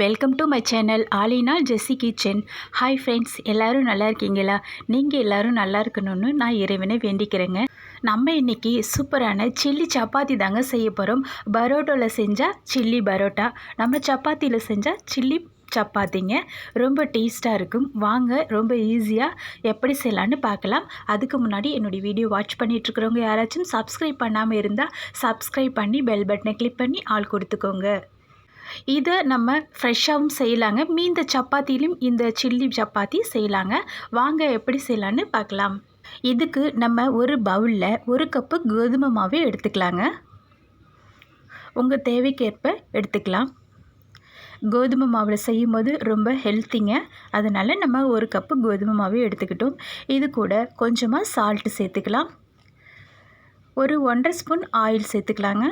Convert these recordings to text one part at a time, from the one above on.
Welcome to my channel Alina Jessie kitchen hi friends எல்லோரும் நல்லா இருக்கீங்களா? நீங்கள் எல்லோரும் நல்லா இருக்கணும்னு நான் இறைவனை வேண்டிக்கிறேங்க. நம்ம இன்றைக்கி சூப்பரான சில்லி சப்பாத்தி தாங்க செய்ய போகிறோம் பரோட்டாவில் செஞ்சால் சில்லி பரோட்டா நம்ம சப்பாத்தியில் செஞ்சால் சில்லி சப்பாத்திங்க. ரொம்ப டேஸ்ட்டாக இருக்கும். வாங்க ரொம்ப ஈஸியாக எப்படி செய்யலான்னு பார்க்கலாம். அதுக்கு முன்னாடி என்னுடைய வீடியோ வாட்ச் பண்ணிகிட்ருக்கிறவங்க யாராச்சும் சப்ஸ்கிரைப் பண்ணாமல் இருந்தால் சப்ஸ்கிரைப் பண்ணி பெல் பட்டனை கிளிக் பண்ணி ஆள் கொடுத்துக்கோங்க. இதை நம்ம ஃப்ரெஷ்ஷாகவும் செய்யலாங்க. மீந்த சப்பாத்திலையும் இந்த சில்லி சப்பாத்தி செய்யலாங்க. வாங்க எப்படி செய்யலான்னு பார்க்கலாம். இதுக்கு நம்ம ஒரு பவுலில் ஒரு கப்பு கோதுமை மாவே எடுத்துக்கலாங்க. உங்கள் தேவைக்கேற்ப எடுத்துக்கலாம். கோதுமை மாவில் செய்யும் போது ரொம்ப ஹெல்த்திங்க அதனால் நம்ம ஒரு கப்பு கோதுமை மாவே எடுத்துக்கிட்டோம். இது கூட கொஞ்சமாக சால்ட்டு சேர்த்துக்கலாம். ஒரு ஒன்றரை ஸ்பூன் ஆயில் சேர்த்துக்கலாங்க.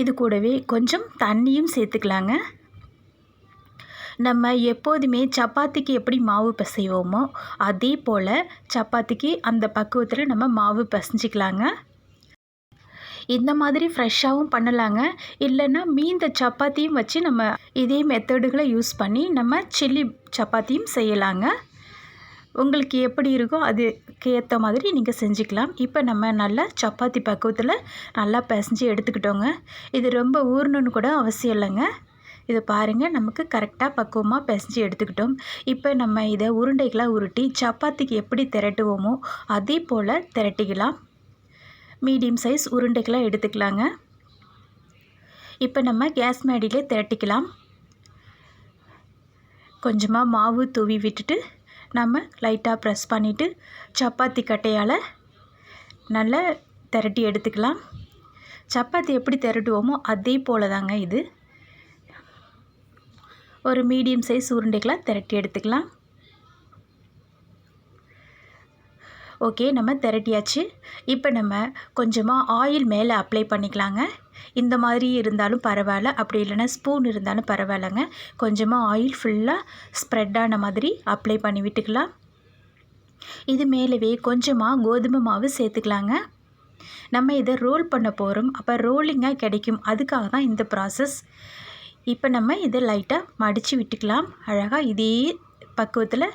இது கூடவே கொஞ்சம் தண்ணியும் சேர்த்துக்கலாங்க. நம்ம எப்போதுமே சப்பாத்திக்கு எப்படி மாவு பிசைவோமோ அதே போல் சப்பாத்திக்கு அந்த பக்குவத்தில் நம்ம மாவு பிசைஞ்சிக்கலாங்க. இந்த மாதிரி ஃப்ரெஷ்ஷாகவும் பண்ணலாங்க. இல்லைன்னா மீந்த சப்பாத்தியும் வச்சு நம்ம இதே மெத்தடுகளை யூஸ் பண்ணி நம்ம சில்லி சப்பாத்தியும் செய்யலாங்க. உங்களுக்கு எப்படி இருக்கோ அதுக்கு ஏற்ற மாதிரி நீங்கள் செஞ்சுக்கலாம். இப்போ நம்ம நல்லா சப்பாத்தி பக்குவத்தில் நல்லா பிசைஞ்சு எடுத்துக்கிட்டோங்க. இது ரொம்ப ஊறணுன்னு கூட அவசியம் இல்லைங்க. இதை பாருங்கள் நமக்கு கரெக்டாக பக்குவமாக பிசைஞ்சு எடுத்துக்கிட்டோம். இப்போ நம்ம இதை உருண்டைகளாக உருட்டி சப்பாத்திக்கு எப்படி திரட்டுவோமோ அதே போல் திரட்டிக்கலாம். மீடியம் சைஸ் உருண்டைகளாக எடுத்துக்கலாங்க. இப்போ நம்ம கேஸ் மேடியிலே திரட்டிக்கலாம். கொஞ்சமாக மாவு தூவி விட்டுட்டு நம்ம லைட்டாக ப்ரெஸ் பண்ணிவிட்டு சப்பாத்தி கட்டையால் நல்லா திரட்டி எடுத்துக்கலாம். சப்பாத்தி எப்படி திரட்டுவோமோ அதே போல் தாங்க இது. ஒரு மீடியம் சைஸ் உருண்டைகளாக திரட்டி எடுத்துக்கலாம். ஓகே நம்ம திரட்டியாச்சு. இப்போ நம்ம கொஞ்சமாக ஆயில் மேலே அப்ளை பண்ணிக்கலாங்க. இந்த மாதிரி இருந்தாலும் பரவாயில்ல. அப்படி இல்லைன்னா ஸ்பூன் இருந்தாலும் பரவாயில்லைங்க. கொஞ்சமாக ஆயில் ஃபுல்லாக ஸ்ப்ரெட் ஆன மாதிரி அப்ளை பண்ணி விட்டுக்கலாம். இது மேலவே கொஞ்சமாக கோதுமை மாவு சேர்த்துக்கலாங்க. நம்ம இதை ரோல் பண்ண போகிறோம் அப்போ ரோலிங்காக கிடைக்கும். அதுக்காக தான் இந்த ப்ராசஸ் இப்போ நம்ம இதை லைட்டாக மடித்து விட்டுக்கலாம். அழகாக இதே பக்குவத்தில்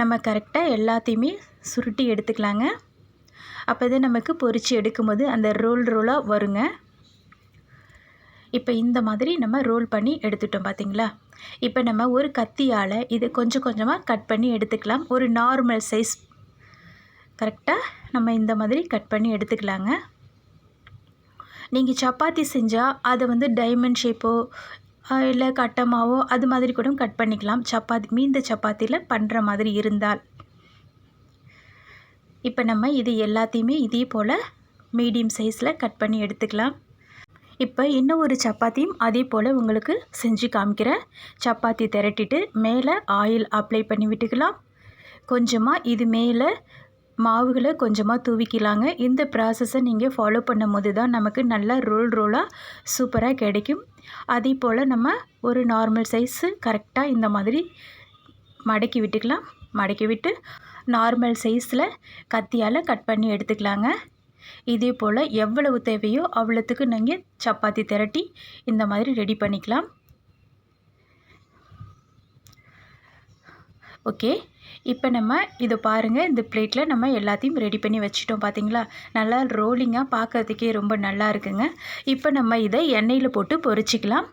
நம்ம கரெக்டாக எல்லாத்தையுமே சுருட்டி எடுத்துக்கலாங்க. அப்போ தான் நமக்கு பொரித்து எடுக்கும்போது அந்த ரோல் ரோலாக வருங்க. இப்போ இந்த மாதிரி நம்ம ரோல் பண்ணி எடுத்துட்டோம் பார்த்திங்களா இப்போ நம்ம ஒரு கத்தியால் இது கொஞ்சம் கொஞ்சமாக கட் பண்ணி எடுத்துக்கலாம். ஒரு நார்மல் சைஸ் கரெக்டாக நம்ம இந்த மாதிரி கட் பண்ணி எடுத்துக்கலாங்க. நீங்கள் சப்பாத்தி செஞ்சால் அதை வந்து டைமண்ட் ஷேப்போ இல்லை கட்டமாவோ அது மாதிரி கூட கட் பண்ணிக்கலாம். சப்பாத்தி மீந்த சப்பாத்தியில் பண்ணுற மாதிரி இருந்தால். இப்போ நம்ம இது எல்லாத்தையுமே இதே போல் மீடியம் சைஸில் கட் பண்ணி எடுத்துக்கலாம். இப்போ இன்னும் ஒரு சப்பாத்தியும் அதே போல் உங்களுக்கு செஞ்சு காமிக்கிறேன். சப்பாத்தி திரட்டிட்டு மேலே ஆயில் அப்ளை பண்ணி விட்டுக்கலாம். கொஞ்சமாக இது மேலே மாவுகளை கொஞ்சமாக தூவிக்கலாங்க. இந்த ப்ராசஸை நீங்கள் ஃபாலோ பண்ணும் போது தான் நமக்கு நல்லா ரோல் ரோலாக சூப்பராக கிடைக்கும். அதே போல் நம்ம ஒரு நார்மல் சைஸு கரெக்டாக இந்த மாதிரி மடக்கி விட்டுக்கலாம். மடக்கி விட்டு நார்மல் சைஸில் கத்தியால் கட் பண்ணி எடுத்துக்கலாங்க. இதே போல் எவ்வளவு தேவையோ அவ்வளோத்துக்கு நீங்கள் சப்பாத்தி திரட்டி இந்த மாதிரி ரெடி பண்ணிக்கலாம். ஓகே இப்போ நம்ம இதை பாருங்கள் இந்த பிளேட்டில் நம்ம எல்லாத்தையும் ரெடி பண்ணி வச்சுட்டோம் பார்த்தீங்களா நல்லா ரோலிங்காக பார்க்கறதுக்கே ரொம்ப நல்லா இருக்குங்க. இப்போ நம்ம இதை எண்ணெயில் போட்டு பொரிச்சிக்கலாம்.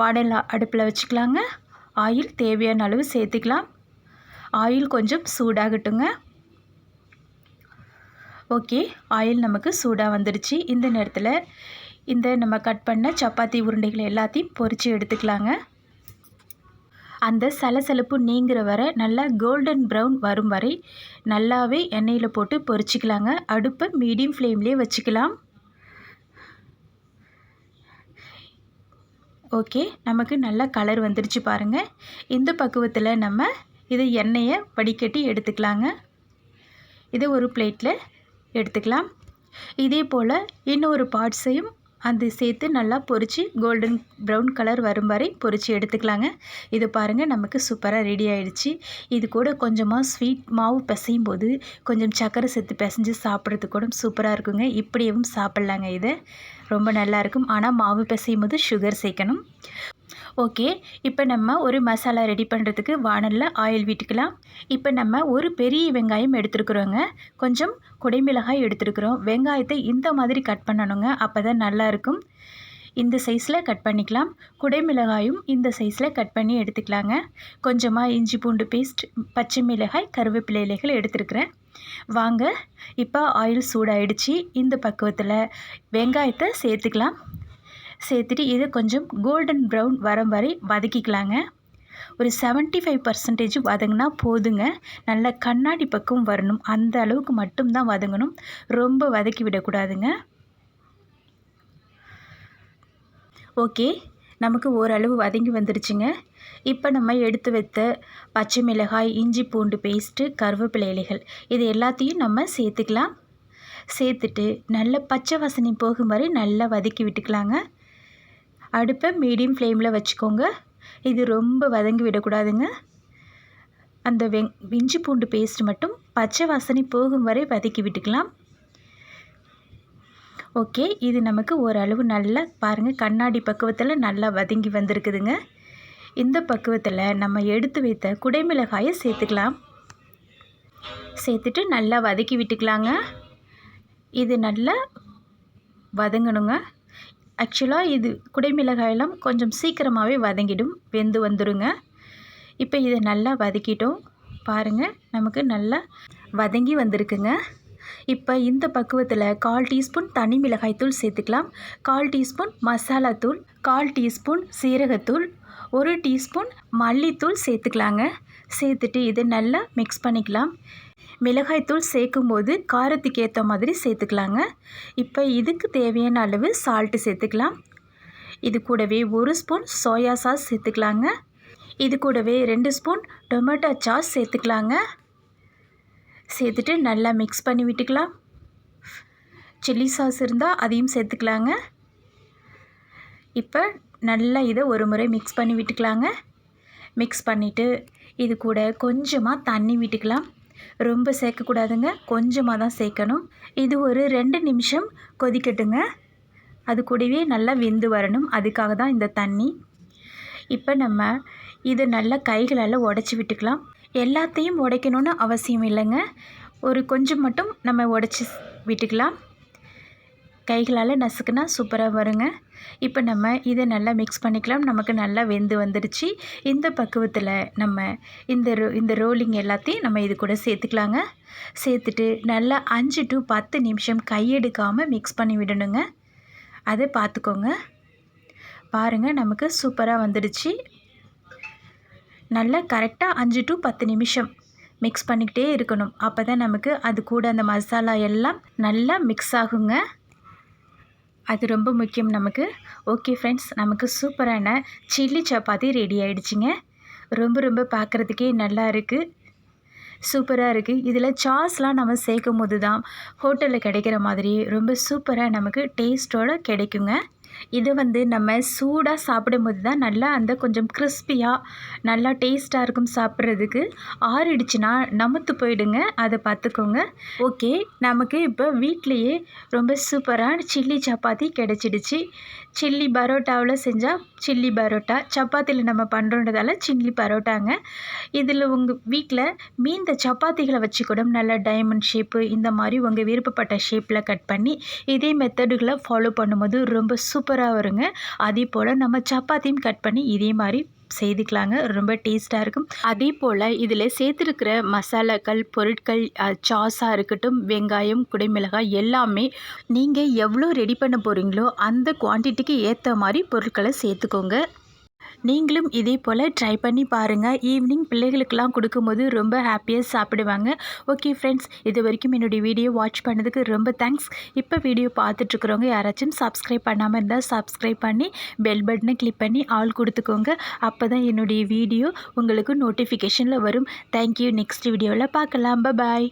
வாடல் அடுப்பில் வச்சுக்கலாங்க. ஆயில் தேவையான அளவு சேர்த்துக்கலாம். ஆயில் கொஞ்சம் சூடாகட்டுங்க. ஓகே ஆயில் நமக்கு சூடாக வந்துடுச்சு இந்த நேரத்தில் இந்த நம்ம கட் பண்ண சப்பாத்தி உருண்டைகளை எல்லாத்தையும் பொரித்து எடுத்துக்கலாங்க. அந்த சலசலப்பு நீங்கிற வரை நல்லா கோல்டன் ப்ரௌன் வரும் வரை நல்லாவே எண்ணெயில் போட்டு பொரிச்சிக்கலாங்க. அடுப்பை மீடியம் ஃப்ளேம்லேயே வச்சுக்கலாம். ஓகே நமக்கு நல்ல கலர் வந்துருச்சு பாருங்கள் இந்த பக்குவத்தில் நம்ம இதை எண்ணெயை வடிகட்டி எடுத்துக்கலாங்க. இதை ஒரு பிளேட்டில் எடுத்துக்கலாம். இதே போல் இன்னொரு பார்ட்ஸையும் அது சேர்த்து நல்லா பொரித்து கோல்டன் ப்ரௌன் கலர் வரும் வரை பொரித்து எடுத்துக்கலாங்க. இது பாருங்கள் நமக்கு சூப்பராக ரெடி ஆயிடுச்சு. இது கூட கொஞ்சமாக ஸ்வீட் மாவு பிசையும் போது கொஞ்சம் சக்கரை சேர்த்து பிசைஞ்சு சாப்பிட்றது கூட சூப்பராக இருக்குங்க. இப்படியும் சாப்பிட்லாங்க இதை. ரொம்ப நல்லாயிருக்கும் ஆனால் மாவு பிசையும் போது சுகர் சேர்க்கணும். ஓகே இப்போ நம்ம ஒரு மசாலா ரெடி பண்ணுறதுக்கு வானலில் ஆயில் வீட்டுக்கலாம். இப்போ நம்ம ஒரு பெரிய வெங்காயம் எடுத்துருக்குறோங்க. கொஞ்சம் குடைமிளகாய் எடுத்துருக்குறோம். வெங்காயத்தை இந்த மாதிரி கட் பண்ணணுங்க. அப்போ தான் நல்லாயிருக்கும் இந்த சைஸில் கட் பண்ணிக்கலாம். குடைமிளகாயும் இந்த சைஸில் கட் பண்ணி எடுத்துக்கலாங்க. கொஞ்சமாக இஞ்சி பூண்டு பேஸ்ட் பச்சை மிளகாய் கருவேப்பிலை இலைகள் எடுத்துருக்குறேன். வாங்க இப்போ ஆயில் சூடாயிடுச்சு. இந்த பக்குவத்தில் வெங்காயத்தை சேர்த்துக்கலாம். சேர்த்துட்டு இதை கொஞ்சம் கோல்டன் ப்ரௌன் வரம் வரை வதக்கிக்கலாங்க. ஒரு செவன்ட்டி ஃபைவ் பர்சன்டேஜ் வதங்கினா போதுங்க. நல்ல கண்ணாடி பக்கம் வரணும். அந்த அளவுக்கு மட்டும்தான் வதங்கணும். ரொம்ப வதக்கி விடக்கூடாதுங்க. ஓகே. நமக்கு ஓரளவு வதங்கி வந்துருச்சுங்க. இப்போ நம்ம எடுத்து வைத்த பச்சை மிளகாய் இஞ்சி பூண்டு பேஸ்ட்டு கருவேப்பிலை இலைகள் இது எல்லாத்தையும் நம்ம சேர்த்துக்கலாம். சேர்த்துட்டு நல்ல பச்சை வாசனை போகும் வரை நல்லா வதக்கி விட்டுக்கலாங்க. அடுப்பை மீடியம் ஃப்ளேமில் வச்சுக்கோங்க. இது ரொம்ப வதங்கி விடக்கூடாதுங்க. அந்த வெங் இஞ்சி பூண்டு பேஸ்ட் மட்டும் பச்சை வாசனை போகும் வரை வதக்கி விட்டுக்கலாம். ஓகே இது நமக்கு ஓரளவு நல்லா பாருங்கள் கண்ணாடி பக்குவத்தில் நல்லா வதங்கி வந்திருக்குதுங்க. இந்த பக்குவத்தில் நம்ம எடுத்து வைத்த குடைமிளகாயை சேர்த்துக்கலாம். சேர்த்துட்டு நல்லா வதக்கி விட்டுக்கலாங்க. இது நல்லா வதங்கணுங்க. ஆக்சுவலாக இது குடைமிளகாயெல்லாம் கொஞ்சம் சீக்கிரமாகவே வதங்கிடும் வெந்து வந்துடுங்க இப்போ இதை நல்லா வதக்கிட்டோம். பாருங்கள் நமக்கு நல்லா வதங்கி வந்திருக்குங்க. இப்போ இந்த பக்குவத்தில் கால் டீஸ்பூன் தனி மிளகாய்த்தூள் சேர்த்துக்கலாம். கால் டீஸ்பூன் மசாலாத்தூள் கால் டீஸ்பூன் சீரகத்தூள் ஒரு டீஸ்பூன் மல்லித்தூள் சேர்த்துக்கலாங்க. சேர்த்துட்டு இதை நல்லா மிக்ஸ் பண்ணிக்கலாம். மிளகாய்த்தூள் சேர்க்கும்போது காரத்துக்கு ஏற்ற மாதிரி சேர்த்துக்கலாங்க. இப்போ இதுக்கு தேவையான அளவு சால்ட்டு சேர்த்துக்கலாம். இது கூடவே ஒரு ஸ்பூன் சோயா சாஸ் சேர்த்துக்கலாங்க. இது கூடவே ரெண்டு ஸ்பூன் டொமேட்டோ சாஸ் சேர்த்துக்கலாங்க. சேர்த்துட்டு நல்லா மிக்ஸ் பண்ணி விட்டுக்கலாம். சில்லி சாஸ் இருந்தால் அதையும் சேர்த்துக்கலாங்க. இப்போ நல்லா இதை ஒரு முறை மிக்ஸ் பண்ணி விட்டுக்கலாங்க. மிக்ஸ் பண்ணிவிட்டு இது கூட கொஞ்சமாக தண்ணி விட்டுக்கலாம். ரொம்ப சேர்க்கக்கூடாதுங்க. கொஞ்சமாக தான் சேர்க்கணும். இது ஒரு ரெண்டு நிமிஷம் கொதிக்கட்டுங்க. அது கூடவே நல்லா வெந்து வரணும். அதுக்காக தான் இந்த தண்ணி. இப்போ நம்ம இதை நல்லா கைகளால் உடச்சி விட்டுக்கலாம். எல்லாத்தையும் உடைக்கணும்னு அவசியம் இல்லைங்க. ஒரு கொஞ்சம் மட்டும் நம்ம உடச்சி விட்டுக்கலாம். கைகளால் நசுக்குனா சூப்பராக வருங்க. இப்போ நம்ம இதை நல்லா மிக்ஸ் பண்ணிக்கலாம். நமக்கு நல்லா வெந்து வந்துடுச்சு இந்த பக்குவத்தில் நம்ம இந்த ரோ இந்த ரோலிங் எல்லாத்தையும் நம்ம இது கூட சேர்த்துக்கலாங்க. சேர்த்துட்டு நல்லா அஞ்சு டு பத்து நிமிஷம் கையெடுக்காமல் மிக்ஸ் பண்ணி விடணுங்க. அதை பார்த்துக்கோங்க. பாருங்கள் நமக்கு சூப்பராக வந்துடுச்சு நல்லா கரெக்டாக அஞ்சு டு பத்து நிமிஷம் மிக்ஸ் பண்ணிக்கிட்டே இருக்கணும். அப்போ தான் நமக்கு அது கூட அந்த மசாலா எல்லாம் நல்லா மிக்ஸ் ஆகுங்க. அது ரொம்ப முக்கியம் நமக்கு. ஓகே ஃப்ரெண்ட்ஸ் நமக்கு சூப்பரான சில்லி சப்பாத்தி ரெடி ஆகிடுச்சிங்க ரொம்ப ரொம்ப பார்க்குறதுக்கே நல்லா இருக்குது சூப்பராக இருக்குது இதில் சாஸ்லாம் நம்ம சேர்க்கும் போது தான் ஹோட்டலில் கிடைக்கிற மாதிரி ரொம்ப சூப்பராக நமக்கு டேஸ்ட்டோடு கிடைக்குங்க. இது வந்து நம்ம சூடாக சாப்பிடும்போது தான் நல்லா அந்த கொஞ்சம் கிறிஸ்பியாக நல்லா டேஸ்ட்டாக இருக்கும் சாப்பிட்றதுக்கு. ஆறிடுச்சுன்னா நமத்து போயிடுங்க. அதை பார்த்துக்கோங்க. ஓகே நமக்கு இப்போ வீட்லேயே ரொம்ப சூப்பரான சில்லி சப்பாத்தி கிடச்சிடுச்சு. சில்லி பரோட்டாவில் செஞ்சால் சில்லி பரோட்டா சப்பாத்தியில் நம்ம பண்ணுறோன்றதால சில்லி பரோட்டாங்க. இதில் உங்கள் வீட்டில் மீந்த சப்பாத்திகளை வச்சு கூட நல்லா டைமண்ட் ஷேப்பு இந்த மாதிரி உங்கள் விருப்பப்பட்ட ஷேப்பில் கட் பண்ணி இதே மெத்தடுகளை ஃபாலோ பண்ணும்போது ரொம்ப சூப்பராக வருங்க. அதே போல் நம்ம சப்பாத்தியும் கட் பண்ணி இதே மாதிரி செய்துக்கலாங்க. ரொம்ப டேஸ்ட்டாக இருக்கும். அதே போல் இதில் சேர்த்துருக்கிற மசாலாக்கள் பொருட்கள் சாஸாக இருக்கட்டும் வெங்காயம் குடைமிளகாய் எல்லாமே நீங்கள் எவ்வளோ ரெடி பண்ண போகிறீங்களோ அந்த குவான்டிட்டிக்கு ஏற்ற மாதிரி பொருட்களை சேர்த்துக்கோங்க. நீங்களும் இதே போல் ட்ரை பண்ணி பாருங்கள் ஈவினிங் பிள்ளைகளுக்கெல்லாம் கொடுக்கும்போது ரொம்ப ஹாப்பியாக சாப்பிடுவாங்க. ஓகே ஃப்ரெண்ட்ஸ் இது வரைக்கும் என்னுடைய வீடியோ வாட்ச் பண்ணதுக்கு ரொம்ப தேங்க்ஸ் இப்போ வீடியோ பார்த்துட்ருக்குறவங்க யாராச்சும் சப்ஸ்கிரைப் பண்ணாமல் இருந்தால் சப்ஸ்கிரைப் பண்ணி பெல் பட்டனை கிளிக் பண்ணி ஆள் கொடுத்துக்கோங்க. அப்போ தான் என்னுடைய வீடியோ உங்களுக்கு நோட்டிஃபிகேஷனில் வரும். தேங்க்யூ நெக்ஸ்ட் வீடியோவில் பார்க்கலாம். பாய்